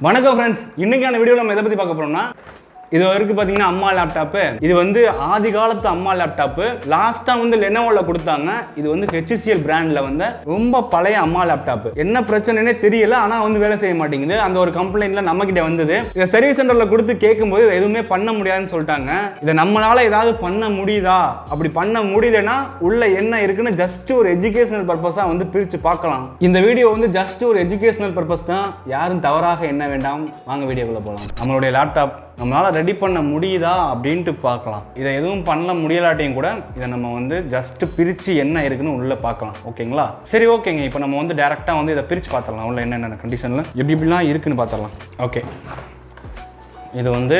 வணக்கம் ஃப்ரெண்ட்ஸ் இன்னைக்கான வீடியோ நம்ம எதை பற்றி பார்க்க போறோம்னா இது வரைக்கும் பார்த்தீங்கன்னா அம்மா லேப்டாப்பு இது வந்து ஆதி காலத்து அம்மா லேப்டாப்பு லாஸ்ட்டாக வந்து லெனோவில் கொடுத்தாங்க. இது வந்து ஹெச்சிசிஎல் பிராண்டில் வந்து ரொம்ப பழைய அம்மா லேப்டாப்பு என்ன பிரச்சனைனே தெரியல ஆனால் வந்து வேலை செய்ய மாட்டேங்குது. அந்த ஒரு கம்ப்ளைண்ட்ல நம்ம கிட்ட வந்தது. இதை சர்வீஸ் சென்டரில் கொடுத்து கேட்கும்போது இதை எதுவுமே பண்ண முடியாதுன்னு சொல்லிட்டாங்க. இதை நம்மளால ஏதாவது பண்ண முடியுதா? அப்படி பண்ண முடியலன்னா உள்ள என்ன இருக்குன்னு ஜஸ்ட் ஒரு எஜுகேஷனல் பர்பஸாக வந்து பிரித்து பார்க்கலாம். இந்த வீடியோ வந்து ஜஸ்ட் ஒரு எஜுகேஷனல் பர்பஸ் தான். யாரும் தவறாக என்ன வேண்டாம். வாங்க வீடியோக்குள்ளே போகலாம் நம்மளுடைய லேப்டாப் நம்மளால் ரெடி பண்ண முடியுதா அப்படின்ட்டு பார்க்கலாம். இதை எதுவும் பண்ண முடியலாட்டையும் கூட இதை நம்ம வந்து ஜஸ்ட் பிரித்து என்ன இருக்குன்னு உள்ளே பார்க்கலாம். ஓகேங்களா? சரி ஓகேங்க. இப்போ நம்ம வந்து டேரெக்டாக வந்து இதை பிரித்து பார்த்துடலாம். உள்ள என்னென்ன கண்டிஷனில் எப்படி எப்படிலாம் இருக்குன்னு பார்த்துடலாம். ஓகே. இது வந்து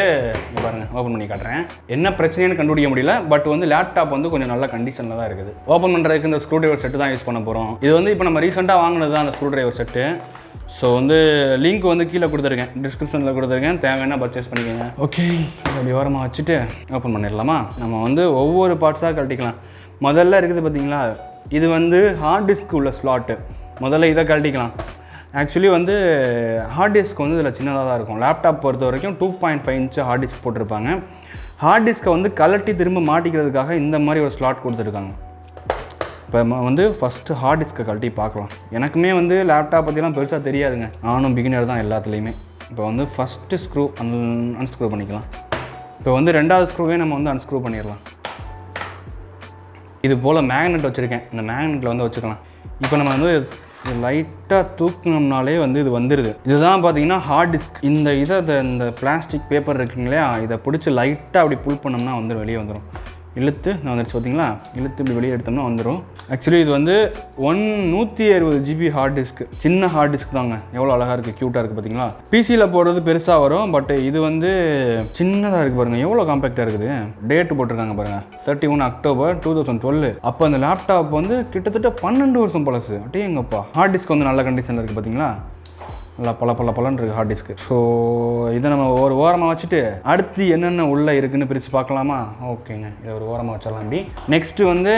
பாருங்க ஓப்பன் பண்ணி காட்டுறேன். என்ன பிரச்சனைன்னு கண்டுபிடிக்க முடியல பட் வந்து லேப்டாப் வந்து கொஞ்சம் நல்ல கண்டிஷனில் தான் இருக்குது. ஓப்பன் பண்ணுறதுக்கு இந்த ஸ்க்ரூ டிரைவர் செட்டு தான் யூஸ் பண்ண போகிறோம் இது வந்து இப்போ நம்ம ரீசெண்டாக வாங்கினது தான் அந்த ஸ்க்ரூ டிரைவர் செட்டு ஸோ வந்து லிங்க் வந்து கீழே கொடுத்துருக்கேன். டிஸ்கிரிப்ஷனில் கொடுத்துருக்கேன். தேவைன்னா பர்ச்சேஸ் பண்ணிக்கோங்க. ஓகே அப்படி ஓரமாக வச்சுட்டு ஓப்பன் பண்ணிடலாமா? நம்ம வந்து ஒவ்வொரு பார்ட்ஸாக கழட்டிக்கலாம். முதல்ல இருக்குது பார்த்தீங்களா? இது வந்து ஹார்ட் டிஸ்க் உள்ள ஸ்லாட்டு முதல்ல இதை கழட்டிக்கலாம். ஆக்சுவலி வந்து ஹார்ட் டிஸ்க் வந்து இதில் சின்னதாக தான் இருக்கும். லேப்டாப் பொறுத்த வரைக்கும் two point five inch hard disk போட்டிருப்பாங்க. ஹார்ட் டிஸ்க்கை வந்து கலட்டி திரும்ப மாட்டிக்கிறதுக்காக இந்த மாதிரி ஒரு ஸ்லாட் கொடுத்துருக்காங்க. இப்போ வந்து ஃபஸ்ட்டு ஹார்ட் டிஸ்க்கை கழட்டி பார்க்கலாம். எனக்குமே வந்து லேப்டாப் பற்றிலாம் பெருசாக தெரியாதுங்க. நானும் பிகினர் தான் எல்லாத்துலேயுமே. இப்போ வந்து ஃபஸ்ட்டு ஸ்க்ரூ அன் அன்ஸ்க்ரூ பண்ணிக்கலாம். இப்போ வந்து ரெண்டாவது ஸ்க்ரூவே நம்ம வந்து அன்ஸ்க்ரூ பண்ணிடலாம். இது போல் மேக்னெட் வச்சுருக்கேன். இந்த மேக்னெட்டில் வந்து வச்சுக்கலாம். இப்போ நம்ம வந்து லைட்டாக தூக்குனோம்னாலே வந்து இது வந்துடுது இதுதான் பார்த்தீங்கன்னா ஹார்ட் டிஸ்க் இந்த இதை இந்த- இந்த பிளாஸ்டிக் பேப்பர் இருக்குங்களே இல்லையா இதை பிடிச்சி லைட்டாக அப்படி புல் பண்ணோம்னா வந்து வெளியே வந்துடும் இழுத்து நான் வந்துடுச்சு பார்த்தீங்களா இழுத்து இப்படி வெளியே எடுத்தோம்னா வந்துடும் ஆக்சுவலி இது வந்து ஒன் நூற்றி அறுபது ஜிபி ஹார்ட் டிஸ்க் சின்ன ஹார்ட் டிஸ்க் தாங்க. எவ்வளோ அழகாக இருக்குது க்யூட்டாக இருக்குது பார்த்தீங்களா பிசியில் போடுறது பெருசாக வரும் பட் இது வந்து சின்னதாக இருக்குது பாருங்கள் எவ்வளோ காம்பேக்டாக இருக்குது? டேட் போட்டிருக்காங்க பாருங்கள் thirty one October two thousand twelve அப்போ அந்த லேப்டாப் வந்து கிட்டத்தட்ட பன்னெண்டு வருஷம் பழசு. அட்டே எங்கப்பா ஹார்ட் டிஸ்க் வந்து நல்ல கண்டிஷனில் இருக்குது பார்த்தீங்களா நல்லா பல பல பலன் இருக்குது ஹார்ட் டிஸ்க்கு ஸோ இதை நம்ம ஒரு ஓரமாக வச்சுட்டு அடுத்து என்னென்ன உள்ளே இருக்குன்னு பிரித்து பார்க்கலாமா? ஓகேங்க. இதை ஒரு ஓரமாக வச்சிடலாம் அப்படி. நெக்ஸ்ட்டு வந்து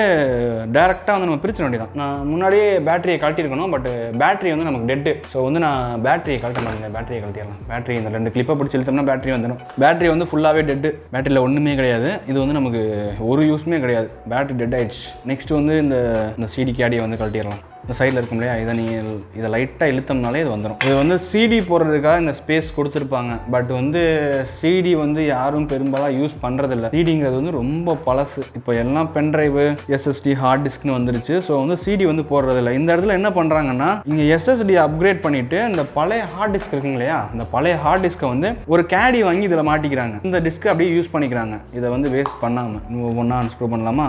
டேரெக்டாக வந்து நம்ம பிரிச்சிட வேண்டியதான் நான் முன்னாடியே பேட்டரியை கழட்டியிருக்கணும் பட் பேட்டரி வந்து நமக்கு டெட்டு ஸோ வந்து நான் பேட்டரியை கழட்ட மாட்டேங்க. பேட்டரியை கழட்டிடலாம். பேட்டரி இந்த ரெண்டு கிளிப்பை பிடிச்சி இழுத்தோம்னா பேட்டரி வந்துடும் பேட்டரி வந்து ஃபுல்லாகவே டெட்டு பேட்டரியில் ஒன்றுமே கிடையாது. இது வந்து நமக்கு ஒரு யூஸ்மே கிடையாது. பேட்டரி டெட் ஆயிடுச்சு. நெக்ஸ்ட் வந்து இந்த இந்த சிடி கேடியை வந்து கழட்டிடலாம். இந்த சைடில் இருக்கும் இல்லையா? இதை நீங்கள் இதை லைட்டாக இழுத்தோம்னாலே இது வந்துடும் இது வந்து சிடி போடுறதுக்காக இந்த ஸ்பேஸ் கொடுத்துருப்பாங்க. பட் வந்து சிடி வந்து யாரும் பெரும்பாலும் யூஸ் பண்ணுறதில்ல சிடிங்கிறது வந்து ரொம்ப பழசு. இப்போ எல்லாம் பென்ட்ரைவு எஸ்எஸ்டி ஹார்ட் டிஸ்க்னு வந்துருச்சு. ஸோ வந்து சிடி வந்து போடுறதில்ல. இந்த இடத்துல என்ன பண்ணுறாங்கன்னா இங்கே எஸ்எஸ்டி அப்கிரேட் பண்ணிவிட்டு இந்த பழைய ஹார்ட் டிஸ்க் இருக்குங்க இல்லையா? இந்த பழைய ஹார்ட் டிஸ்க்கை வந்து ஒரு கேடி வாங்கி இதில் மாட்டிக்கிறாங்க. இந்த டிஸ்க்கை அப்படியே யூஸ் பண்ணிக்கிறாங்க. இதை வந்து வேஸ்ட் பண்ணாமல் ஒன்றா அன்ஸ்க்ரூ பண்ணலாமா?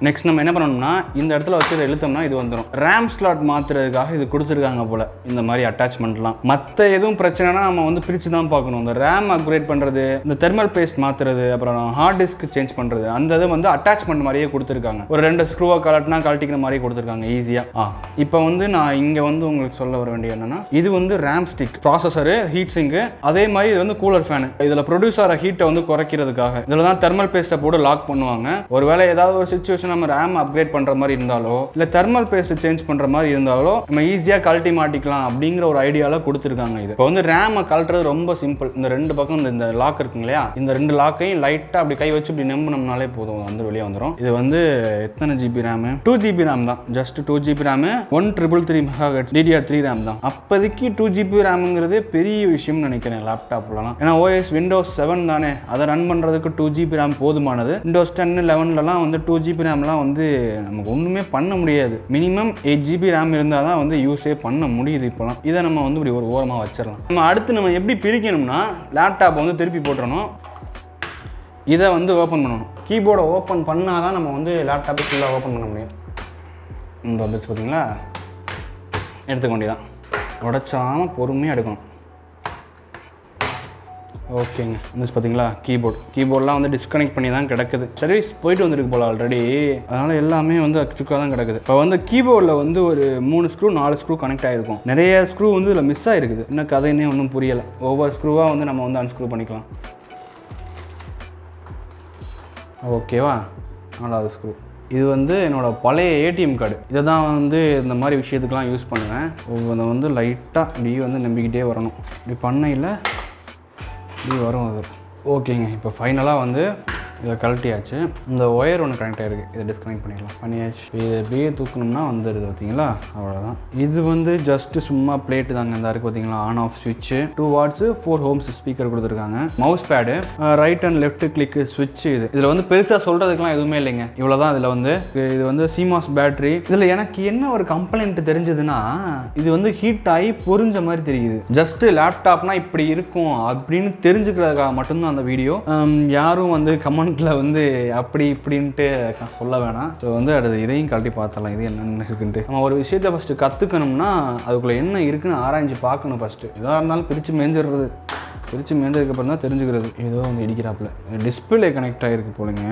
நெக்ஸ்ட் நம்ம என்ன பண்ணணும்னா இந்த இடத்துல வச்சு இதை இழுத்தோம்னா இது வந்துடும் ரேம் ஸ்லாட் மாற்றுறதுக்காக இது கொடுத்துருக்காங்க போல் இந்த மாதிரி அட்டாச்மெண்ட்லாம் மற்ற எதுவும் பிரச்சனைனா நம்ம வந்து பிரித்து தான் பார்க்கணும். இந்த ரேம் அப்கிரேட் பண்ணுறது இந்த தெர்மல் பேஸ்ட் மாற்றுறது அப்புறம் ஹார்ட் டிஸ்க் சேஞ்ச் பண்ணுறது அந்த இது வந்து அட்டாச்மெண்ட் மாதிரியே கொடுத்துருக்காங்க. ஒரு ரெண்டு ஸ்க்ரூவை கலட்டினா கழட்டிக்கிற மாதிரி கொடுத்துருக்காங்க ஈஸியாக ஆ. இப்போ வந்து நான் இங்கே வந்து உங்களுக்கு சொல்ல வர வேண்டிய என்னென்னா இது வந்து RAM stick processor heat sink அதே மாதிரி இது வந்து கூலர் ஃபேனு இதில் ப்ரொடியூஸ் ஆகிற ஹீட்டை வந்து குறைக்கிறதுக்காக. இதில் தான் தெர்மல் பேஸ்ட்டை போட்டு லாக் பண்ணுவாங்க. ஒருவேளை ஏதாவது ஒரு சுச்சுவேஷன் நம்ம ரேம் அப்கிரேட் பண்ணுற மாதிரி இருந்தாலோ இல்லை தெர்மல் பேஸ்ட் சேஞ்ச் பண்ணுற மாதிரி இருந்தாலோ நம்ம ஈஸியாக கழட்டி மாட்டிக்கலாம் அப்படிங்கிற ஒரு ஐடியாவில் கொடுத்துருக்காங்க இது. இப்போ வந்து ரேமை கழட்டுறது ரொம்ப சிம்பிள் இந்த ரெண்டு பக்கம் இந்த- இந்த லாக் இருக்குங்க இல்லையா? இந்த ரெண்டு லாக்கையும் லைட்டாக அப்படி கை வச்சு இப்படி நம்பினோம்னாலே போதும். வந்து வெளியே வந்துடும் இது வந்து எத்தனை GB RAM two GB RAM தான். Just two GB RAM one triple three mega DDR three RAM தான். அப்போதைக்கு டூ ஜிபி ரேம்ங்கிறது பெரிய விஷயம்னு நினைக்கிறேன் லேப்டாப்லலாம் ஏன்னா ஓஎஸ் விண்டோஸ் செவன் தானே. அதை ரன் பண்ணுறதுக்கு டூ ஜிபி ரேம் போதுமானது. விண்டோஸ் டென் லெவன்லலாம் வந்து டூ ஜிபி ரேம் ரேம்லாம் வந்து நமக்கு ஒன்றுமே பண்ண முடியாது. மினிமம் எயிட் ஜிபி ரேம் இருந்தால் தான் வந்து யூஸே பண்ண முடியுது இப்போலாம். இதை நம்ம வந்து இப்படி ஒரு ஓரமாக வச்சிடலாம். நம்ம அடுத்து நம்ம எப்படி பிரிக்கணும்னா லேப்டாப் வந்து திருப்பி போட்டுறணும். இதை வந்து ஓப்பன் பண்ணணும். கீபோர்டை ஓப்பன் பண்ணால் தான் நம்ம வந்து லேப்டாப்பை ஃபுல்லாக ஓப்பன் பண்ண முடியும். இந்த வந்துருச்சு பார்த்தீங்களா எடுத்துக்க வேண்டியதான் உடச்சாமல் பொறுமையாக எடுக்கணும். ஓகேங்க. வந்துச்சு பார்த்தீங்களா கீபோர்டு. கீபோர்ட்லாம் வந்து டிஸ்கனெக்ட் பண்ணி தான் கிடக்குது. சர்வீஸ் போயிட்டு வந்திருக்கு போல் ஆல்ரெடி அதனால் எல்லாமே வந்து அச்சுக்காக தான் கிடக்குது. இப்போ வந்து கீபோர்டில் வந்து ஒரு மூணு ஸ்க்ரூ நாலு ஸ்க்ரூ கனெக்ட் ஆகிருக்கும் நிறைய ஸ்க்ரூ வந்து இதில் மிஸ் ஆகிருக்குது இன்னும் கதைன்னே ஒன்றும் புரியலை. ஒவ்வொரு ஸ்க்ரூவாக வந்து நம்ம வந்து அன்ஸ்க்ரூ பண்ணிக்கலாம். ஓகேவா நாலாவது ஸ்க்ரூ இது வந்து என்னோடய பழைய ஏடிஎம் கார்டு இதை தான் வந்து இந்த மாதிரி விஷயத்துக்கெலாம் யூஸ் பண்ணுவேன். அதை வந்து லைட்டாக இப்படி வந்து நம்பிக்கிட்டே வரணும். இப்படி பண்ணையில் இப்படி வரும் அது. ஓகேங்க இப்போ ஃபைனலாக வந்து இதை கழட்டியாச்சு. இந்த ஒயர் ஒன்று கனெக்ட் ஆகிருக்கு இதை டிஸ்கனெக்ட் பண்ணிடலாம். பண்ணியாச்சு. இதை பிஏ தூக்கணும்னா வந்துடுது பார்த்தீங்களா அவ்வளோதான் இது வந்து ஜஸ்ட்டு சும்மா பிளேட்டு தாங்க. இந்த இருக்குது பார்த்தீங்களா ஆன் ஆஃப் சுவிட்சு two watts four ohms speaker கொடுத்துருக்காங்க. Mouse pad right and left click சுவிட்ச் இது. இதில் வந்து பெருசாக சொல்கிறதுக்குலாம் எதுவுமே இல்லைங்க. இவ்வளோ தான் இதில் வந்து. இது வந்து சிமாஸ் பேட்டரி இதில் எனக்கு என்ன ஒரு கம்ப்ளைண்ட் தெரிஞ்சதுன்னா இது வந்து ஹீட் ஆகி புரிஞ்ச மாதிரி தெரியுது. ஜஸ்ட்டு லேப்டாப்னா இப்படி இருக்கும் அப்படின்னு தெரிஞ்சுக்கிறதுக்காக மட்டும்தான் அந்த வீடியோ யாரும் வந்து அமௌண்ட்டில் வந்து அப்படி இப்படின்ட்டு சொல்ல வேணாம். ஸோ வந்து அடுத்து இதையும் கழட்டி பார்த்தலாம் இது என்னென்ன இருக்குன்ட்டு. நம்ம ஒரு விஷயத்தை ஃபஸ்ட்டு கற்றுக்கணும்னா அதுக்குள்ளே என்ன இருக்குன்னு ஆராய்ஞ்சு பார்க்கணும் ஃபஸ்ட்டு எதாக இருந்தாலும் பிரித்து மேஞ்சிடுறது. பிரித்து மேஞ்சதுக்கப்புறம் தான் தெரிஞ்சுக்கிறது. ஏதோ வந்து இடிக்கிறாப்புல. டிஸ்பிளே கனெக்ட் ஆகிருக்கு போலங்க.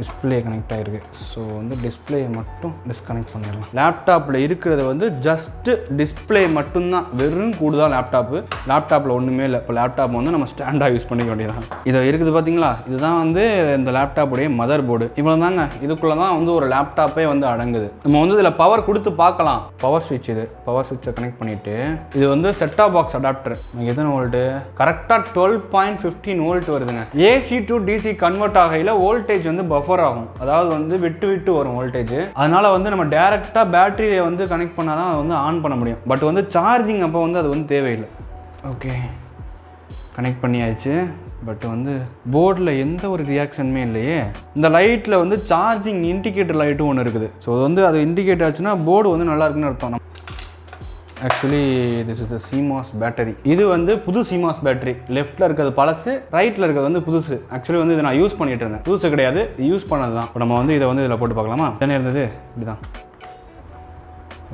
டிஸ்பிளே கனெக்ட் ஆகிருக்கு ஸோ வந்து டிஸ்பிளேயை மட்டும் டிஸ்கனெக்ட் பண்ணிடலாம். லேப்டாப்பில் இருக்கிறது வந்து ஜஸ்ட்டு டிஸ்பிளே மட்டும்தான். வெறும் கூடுதல் லேப்டாப்பு லேப்டாப்பில் ஒன்றுமே இல்லை. இப்போ லேப்டாப் வந்து நம்ம ஸ்டாண்டாக யூஸ் பண்ணிக்க வேண்டியதான் இது இருக்குது பார்த்தீங்களா இதுதான் வந்து இந்த லேப்டாப்புடைய மதர் போர்டு இவ்வளோ தாங்க இதுக்குள்ளே தான் வந்து ஒரு லேப்டாப்பே வந்து அடங்குது. நம்ம வந்து இதில் பவர் கொடுத்து பார்க்கலாம். பவர் ஸ்விட்ச் இது. பவர் ஸ்விட்சை கனெக்ட் பண்ணிவிட்டு இது வந்து செட்டாப் பாக்ஸ் அடாப்டர் எத்தனை வோல்ட்டு கரெக்டாக டுவெல் பாயிண்ட் ஃபிஃப்டீன் வோல்ட் வருதுங்க. ஏசி டு டிசி கன்வெர்ட் ஆகையில் வோல்டேஜ் வந்து பஃபர் ஆகும். அதாவது வந்து விட்டு விட்டு வரும் வோல்டேஜ் அதனால வந்து நம்ம டேரெக்டாக பேட்டரியை வந்து கனெக்ட் பண்ணால் தான் அதை வந்து ஆன் பண்ண முடியும். பட் வந்து சார்ஜிங் அப்போ வந்து அது வந்து தேவையில்லை. ஓகே கனெக்ட் பண்ணியாச்சு. பட் வந்து போர்டில் எந்த ஒரு ரியாக்ஷனுமே இல்லையே. இந்த லைட்டில் வந்து சார்ஜிங் இண்டிகேட்டர் லைட்டும் ஒன்று இருக்குது. ஸோ வந்து அது இண்டிகேட் ஆச்சுன்னா போர்டு வந்து நல்லா இருக்குன்னு அர்த்தம். Actually this is the CMOS battery இது வந்து புது சிமாஸ் பேட்டரி லெஃப்ட்டில் இருக்கிறது பழசு ரைட்டில் இருக்கிறது வந்து புதுசு. ஆக்சுவலி வந்து இதை நான் யூஸ் பண்ணிட்டு இருந்தேன். புதுசு கிடையாது யூஸ் பண்ணது தான் இப்போ நம்ம வந்து இதை வந்து இதில் போட்டு பார்க்கலாமா? என்ன இருந்தது? இப்படி தான்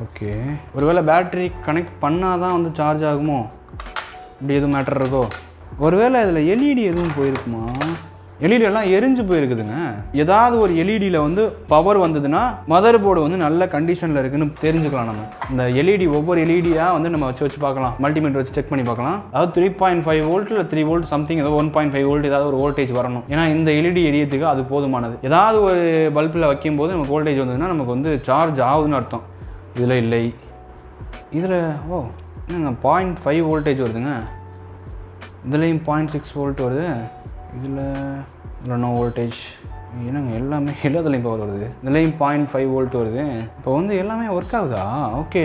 ஓகே ஒருவேளை பேட்டரி கனெக்ட் பண்ணால் தான் வந்து சார்ஜ் ஆகுமோ? இப்படி எதுவும் மேட்டர் இருக்கோ? ஒருவேளை இதில் எல்இடி எதுவும் போயிருக்குமா? எல்இடியெல்லாம் எல்லாம் எரிஞ்சு போயிருக்குதுங்க. ஏதாவது ஒரு எல்இடியில் வந்து பவர் வந்ததுன்னா மதர் போர்டு வந்து நல்ல கண்டிஷனில் இருக்குன்னு தெரிஞ்சுக்கலாம் நம்ம. இந்த எல்இடி ஒவ்வொரு எல்இடியாக வந்து நம்ம வச்சு வச்சு பார்க்கலாம். மல்டிமீட்டர் வச்சு செக் பண்ணி பார்க்கலாம். அதாவது த்ரீ பாயிண்ட் ஃபைவ் வோல்ட் இல்லை த்ரீ வோல்ட் சம்திங் ஏதோ ஒன் பாயிண்ட் ஃபைவ் வோல்ட் ஏதாவது ஒரு வோல்டேஜ் வரணும். ஏன்னா இந்த எல்இடி எரியத்துக்கு அது போதுமானது. ஏதாவது ஒரு பல்பில் வைக்கும்போது நமக்கு வோல்டேஜ் வந்ததுன்னா நமக்கு வந்து சார்ஜ் ஆகுதுன்னு அர்த்தம். இதில் இல்லை. இதில் ஓ என்னங்க பாயிண்ட் ஃபைவ் வோல்டேஜ் வருதுங்க. இதுலேயும் பாயிண்ட் சிக்ஸ் வோல்ட் வருது. இதில் இதில் நோ வோல்டேஜ் என்னங்க எல்லாமே எல்லாத்துலேயும் பவர் வருது. இதுலேயும் பாயிண்ட் ஃபைவ் வோல்ட் வருது. இப்போ வந்து எல்லாமே ஒர்க் ஆகுதா? ஓகே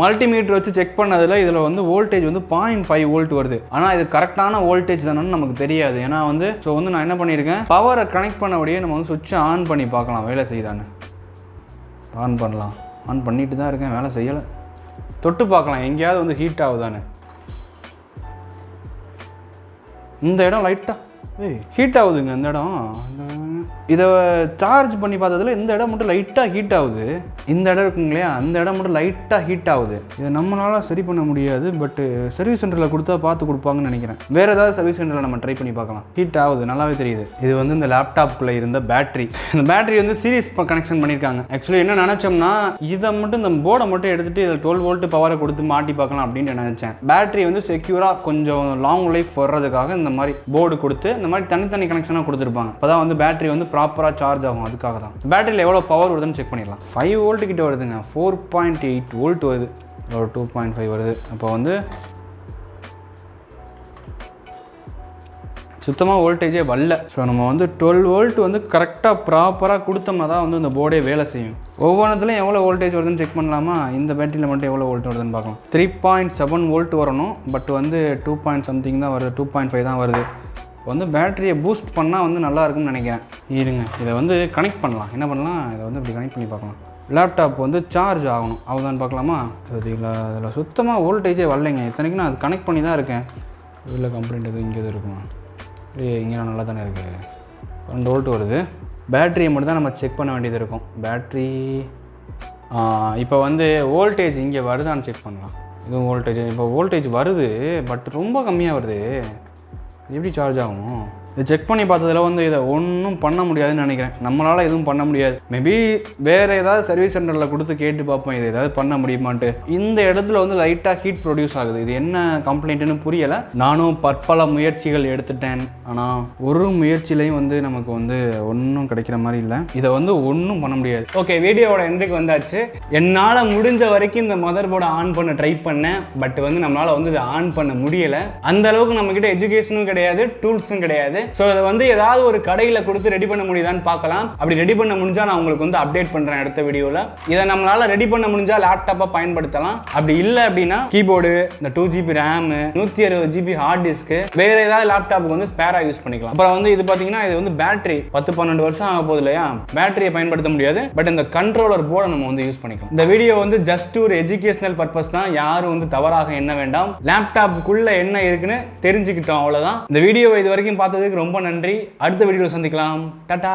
மல்டிமீட்டர் வச்சு செக் பண்ணதில் இதில் வந்து வோல்டேஜ் வந்து பாயிண்ட் ஃபைவ் வோல்ட் வருது. ஆனால் இது கரெக்டான வோல்டேஜ் தானேன்னு நமக்கு தெரியாது. ஏன்னா வந்து ஸோ வந்து நான் என்ன பண்ணியிருக்கேன்? பவரை கனெக்ட் பண்ணபடியே நம்ம வந்து சுவிட்சை ஆன் பண்ணி பார்க்கலாம். வேலை செய்யுதான்னு. ஆன் பண்ணலாம். ஆன் பண்ணிட்டு தான் இருக்கேன். வேலை செய்யலை. தொட்டு பார்க்கலாம். எங்கேயாவது வந்து ஹீட் ஆகுதான்னு. இந்த இடம் லைட்டாக ஏய் ஹீட் ஆகுதுங்க இந்த இடம். இதை சார்ஜ் பண்ணி பார்த்ததுல இந்த இடம் மட்டும் லைட்டாக ஹீட் ஆகுது. இந்த இடம் இருக்குங்க இல்லையா அந்த இடம் மட்டும் லைட்டாக ஹீட் ஆகுது. இதை நம்மளால் சரி பண்ண முடியாது பட்டு சர்வீஸ் சென்டரில் கொடுத்தா பார்த்து கொடுப்பாங்கன்னு நினைக்கிறேன். வேறு ஏதாவது சர்வீஸ் சென்டரில் நம்ம ட்ரை பண்ணி பார்க்கலாம். ஹீட் ஆகுது நல்லாவே தெரியுது. இது வந்து இந்த லேப்டாப்குள்ளே இருந்த பேட்டரி இந்த பேட்டரி வந்து சீரியஸ் கனெக்ஷன் பண்ணியிருக்காங்க. ஆக்சுவலி என்ன நினச்சோம்னா இதை மட்டும் இந்த போர்டை மட்டும் எடுத்துகிட்டு இதில் டுவெல் வோல்ட்டு பவரை கொடுத்து மாட்டி பார்க்கலாம் அப்படின்னு நினச்சேன். பேட்டரி வந்து செக்யூராக கொஞ்சம் லாங் லைஃப் வர்றதுக்காக இந்த மாதிரி போர்டு கொடுத்து இந்த மாதிரி தனித்தனி கனெக்ஷனாக கொடுத்துருப்பாங்க. அப்போ தான் வந்து பேட்டரி வந்து ப்ராப்பராக சார்ஜ் ஆகும். அதுக்காக தான். பேட்டரியில் எவ்வளோ பவர் வருதுன்னு செக் பண்ணிடலாம். ஃபைவ் வோல்ட் கிட்ட வருதுங்க. ஃபோர் பாயிண்ட் எயிட் வோல்ட் வருது. ஒரு டூ பாயிண்ட் ஃபைவ் வருது. அப்போ வந்து சுத்தமாக வோல்டேஜே வரல. ஸோ நம்ம வந்து டுவெல் வோல்ட் வந்து கரெக்டாக ப்ராப்பராக கொடுத்தோம்னா தான் வந்து இந்த போர்டே வேலை செய்யும். ஒவ்வொன்றத்துலையும் எவ்வளோ வோல்டேஜ் வருதுன்னு செக் பண்ணலாமா? இந்த பேட்டரியில் மட்டும் எவ்வளோ வோல்ட் வருதுன்னு பார்க்கலாம். த்ரீ பாயிண்ட் செவன் வோல்ட் வரணும். பட் வந்து டூ பாயிண்ட் சம்திங் தான் வருது. டூ பாயிண்ட் ஃபைவ் தான் வருது. வந்து பேட்டரியை பூஸ்ட் பண்ணால் வந்து நல்லா இருக்கும்னு நினைக்கிறேன். இருங்க இதை வந்து கனெக்ட் பண்ணலாம். என்ன பண்ணலாம்? இதை வந்து இப்படி கனெக்ட் பண்ணி பார்க்கலாம். லேப்டாப் வந்து சார்ஜ் ஆகணும். அவ்வளோதான் பார்க்கலாமா? அது இல்லை அதில் சுத்தமாக வோல்டேஜே வரலைங்க. இத்தனைக்கும் நான் அது கனெக்ட் பண்ணி தான் இருக்கேன். இதில் கம்ப்ளைண்ட் எதுவும் இங்கே எதுவும் இருக்குமா? ஏய் இங்கே நல்லா தானே இருக்குது ரெண்டு வோல்ட் வருது. பேட்டரியை மட்டும் தான் நம்ம செக் பண்ண வேண்டியது இருக்கும். பேட்ரி இப்போ வந்து வோல்டேஜ் இங்கே வருதான்னு செக் பண்ணலாம். இதுவும் வோல்டேஜ் இப்போ வோல்டேஜ் வருது பட் ரொம்ப கம்மியாக வருது. எப்படி சார்ஜ் ஆகும் இதை செக் பண்ணி பார்த்ததுல வந்து இதை ஒன்றும் பண்ண முடியாதுன்னு நினைக்கிறேன். நம்மளால் எதுவும் பண்ண முடியாது. மேபி வேறு ஏதாவது சர்வீஸ் சென்டரில் கொடுத்து கேட்டு பார்ப்போம். இது ஏதாவது பண்ண முடியுமான்ட்டு. இந்த இடத்துல வந்து லைட்டாக ஹீட் ப்ரொடியூஸ் ஆகுது. இது என்ன கம்ப்ளைண்ட்டுன்னு புரியலை. நானும் பற்பல முயற்சிகள் எடுத்துட்டேன். ஆனால் ஒரு முயற்சியிலையும் வந்து நமக்கு வந்து ஒன்றும் கிடைக்கிற மாதிரி இல்லை. இதை வந்து ஒன்றும் பண்ண முடியாது. ஓகே வீடியோவோட எண்டுக்கு வந்தாச்சு. என்னால் முடிஞ்ச வரைக்கும் இந்த மதர் போர்டை ஆன் பண்ண ட்ரை பண்ணேன். பட் வந்து நம்மளால் வந்து இதை ஆன் பண்ண முடியலை. அந்த அளவுக்கு நம்மக்கிட்ட எஜுகேஷனும் கிடையாது டூல்ஸும் கிடையாது. ஸோ அதை வந்து ஏதாவது ஒரு கடையில் கொடுத்து ரெடி பண்ண முடியுதான்னு பார்க்கலாம். அப்படி ரெடி பண்ண முடிஞ்சா நான் உங்களுக்கு வந்து அப்டேட் பண்ணுறேன் அடுத்த வீடியோவில் இதை நம்மளால் ரெடி பண்ண முடிஞ்சா லேப்டாப்பாக பயன்படுத்தலாம். அப்படி இல்லை அப்படின்னா கீபோர்டு இந்த டூ ஜிபி ரேமு நூற்றி அறுபது ஜிபி ஹார்ட் டிஸ்க்கு வேற ஏதாவது லேப்டாப்புக்கு வந்து ஸ்பேராக யூஸ் பண்ணிக்கலாம். அப்புறம் வந்து இது பார்த்தீங்கன்னா இது வந்து பேட்டரி பத்து பன்னெண்டு வருஷம் ஆக போகுது இல்லையா? பேட்டரியை பயன்படுத்த முடியாது. பட் இந்த கண்ட்ரோலர் போர்டை நம்ம வந்து யூஸ் பண்ணிக்கலாம். இந்த வீடியோ வந்து ஜஸ்ட் ஒரு எஜுகேஷனல் பர்பஸ் தான். யாரும் வந்து தவறாக எண்ண வேண்டாம். லேப்டாப்புக்குள்ளே என்ன இருக்குன்னு தெரிஞ்சுக்கிட்டோம் அவ்வளோதான் இந்த வீடியோ இது வரைக்கும் பார்த்ததுக்கு ரொம்ப நன்றி. அடுத்த வீடியோவில் சந்திக்கலாம். டட்டா!